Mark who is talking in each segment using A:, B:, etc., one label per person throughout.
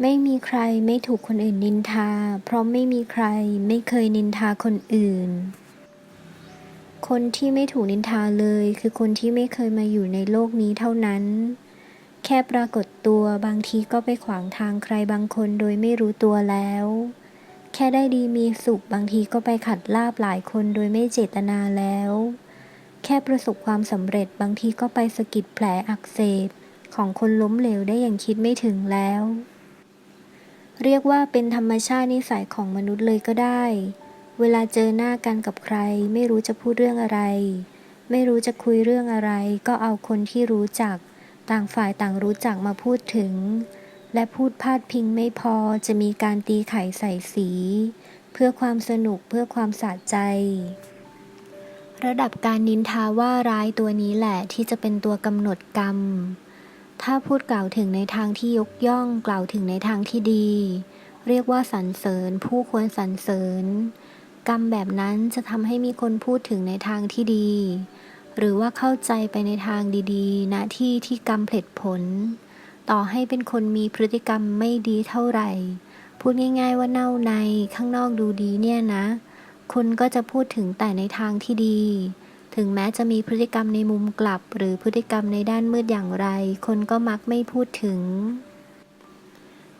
A: ไม่มีใครไม่ถูกคนอื่นนินทา เพราะไม่มีใครไม่เคยนินทาคนอื่น คนที่ไม่ถูกนินทาเลยคือคนที่ไม่เคยมาอยู่ในโลกนี้เท่านั้น แค่ปรากฏตัวบางทีก็ไปขวางทางใครบางคนโดยไม่รู้ตัวแล้ว แค่ได้ดีมีสุขบางทีก็ไปขัดลาบหลายคนโดยไม่เจตนาแล้ว แค่ประสบความสำเร็จบางทีก็ไปสะกิดแผลอักเสบของคนล้มเหลวได้อย่างคิดไม่ถึงแล้ว เรียกว่าเป็นธรรมชาตินิสัยของมนุษย์เลยก็ได้ เวลาเจอหน้ากันกับใคร ไม่รู้จะพูดเรื่องอะไร ไม่รู้จะคุยเรื่องอะไร ก็เอาคนที่รู้จัก ต่างฝ่ายต่างรู้จักมาพูดถึง และพูดพาดพิงไม่พอจะมีการตีไข่ใส่สี เพื่อความสนุกเพื่อความสะใจ ระดับการนินทาว่าร้ายตัวนี้แหละที่จะเป็นตัวกำหนดกรรม ถ้าพูดกล่าวถึงในทางที่ยกย่องกล่าวถึงในทางที่ดี เรียกว่าสรรเสริญ ผู้ควรสรรเสริญ กรรมแบบนั้นจะทำให้มีคนพูดถึงในทางที่ดี หรือว่าเข้าใจไปในทางดีๆณที่ที่กรรมผลดผล ต่อให้เป็นคนมีพฤติกรรมไม่ดีเท่าไหร่ พูดง่ายๆว่าเน่าในข้างนอกดูดีเนี่ยนะ คนก็จะพูดถึงแต่ในทางที่ดี ถึงแม้จะมีพฤติกรรมในมุมกลับ หรือพฤติกรรมในด้านมืดอย่างไร คนก็มักไม่พูดถึง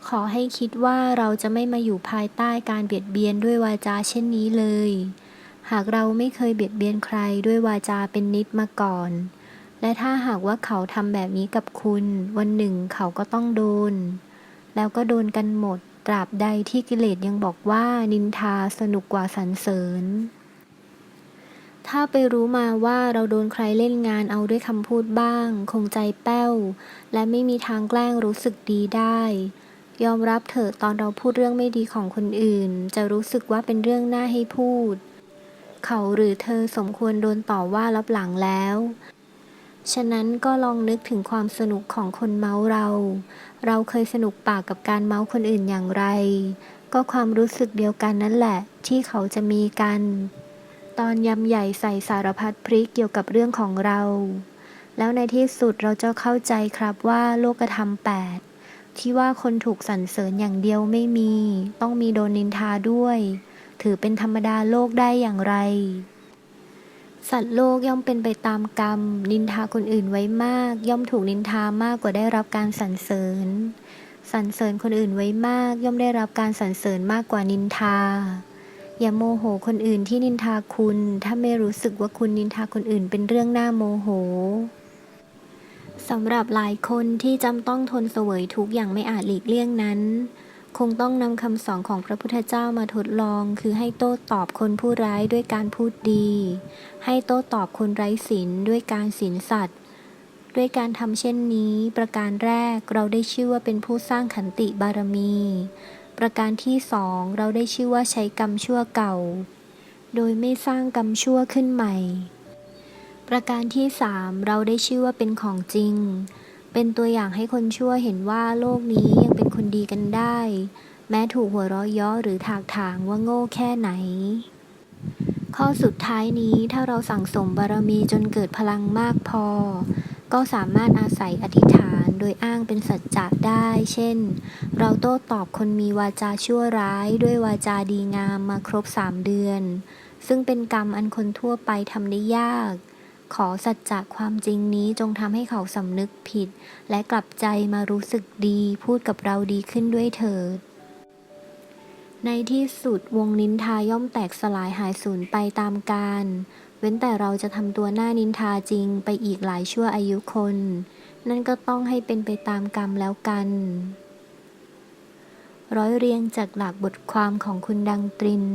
A: ขอให้คิดว่าเราจะไม่มาอยู่ภายใต้การเบียดเบียนด้วยวาจาเช่นนี้เลย หากเราไม่เคยเบียดเบียนใครด้วยวาจาเป็นนิดมาก่อน และถ้าหากว่าเขาทำแบบนี้กับคุณ วันหนึ่งเขาก็ต้องโดน แล้วก็โดนกันหมด ตราบใดที่กิเลสยังบอกว่านินทาสนุกกว่าสรรเสริญ ถ้าไปรู้มาว่าเราโดนใครเล่นงานเอาด้วยคำพูดบ้าง คงใจแป้ว และไม่มีทางแกล้งรู้สึกดีได้ ยอมรับเถอะตอนเราพูดเรื่องไม่ดีของคนอื่น จะรู้สึกว่าเป็นเรื่องน่าให้พูด เขาหรือเธอสมควรโดนต่อว่ารับหลังแล้ว ฉะนั้นก็ลองนึกถึงความสนุกของคนเมาเรา เราเคยสนุกปากกับการเมาคนอื่นอย่างไร ก็ความรู้สึกเดียวกันนั่นแหละ ที่เขาจะมีกัน ตอนยำใหญ่ใส่สารพัดพริกเกี่ยวกับเรื่องของเรา แล้วในที่สุดเราจะเข้าใจครับว่าโลกธรรมแปดที่ว่าคนถูกสรรเสริญอย่างเดียวไม่มี ต้องมีโดนนินทาด้วย ถือเป็นธรรมดาโลกได้อย่างไร สัตว์โลกย่อมเป็นไปตามกรรม นินทาคนอื่นไว้มาก ย่อมถูกนินทามากกว่าได้รับการสรรเสริญสรรเสริญคนอื่นไว้มาก ย่อมได้รับการสรรเสริญมากกว่านินทา อย่าโมโหคนอื่นที่นินทาคุณ ถ้าไม่รู้สึกว่าคุณนินทาคนอื่นเป็นเรื่องน่าโมโหสำหรับหลายคนที่จำต้องทนเสวยทุกอย่างไม่อาจหลีกเลี่ยงนั้น คงต้องนำคำสอนของพระพุทธเจ้ามาทดลอง คือให้โต้ตอบคนผู้ร้ายด้วยการพูดดี ให้โต้ตอบคนไร้ศีลด้วยการศีลสัตว์ ด้วยการทำเช่นนี้ ประการแรกเราได้ชื่อว่าเป็นผู้สร้างขันติบารมี ประการที่สองเราได้ชื่อว่าใช้กรรมชั่วเก่า โดยไม่สร้างกรรมชั่วขึ้นใหม่ ประการที่สามเราได้ชื่อว่าเป็นของจริง เป็นตัวอย่างให้คนชั่วเห็นว่าโลกนี้ยังเป็นคนดีกันได้ แม้ถูกหัวเราะเย้อหรือถากถางว่าโง่แค่ไหน ข้อสุดท้ายนี้ถ้าเราสั่งสมบารมีจนเกิดพลังมากพอ ก็สามารถอาศัยอธิษฐาน โดยอ้างเป็นสัจจะได้ เช่น เราโต้ตอบคนมีวาจาชั่วร้าย ด้วยวาจาดีงามมาครบสามเดือน ซึ่งเป็นกรรมอันคนทั่วไปทำได้ยาก ขอสัจจะความจริงนี้จงทำให้เขาสำนึกผิด และกลับใจมารู้สึกดีพูดกับเราดีขึ้นด้วยเถิดในที่สุดวงนินทาย่อมแตกสลายหายสูญไปตามกาลเว้นแต่เราจะทำตัวหน้านินทาจริงไปอีกหลายชั่วอายุคน นั่นก็ต้องให้เป็นไปตามกรรมแล้วกัน ร้อยเรียงจากหลักบทความของคุณดังตริน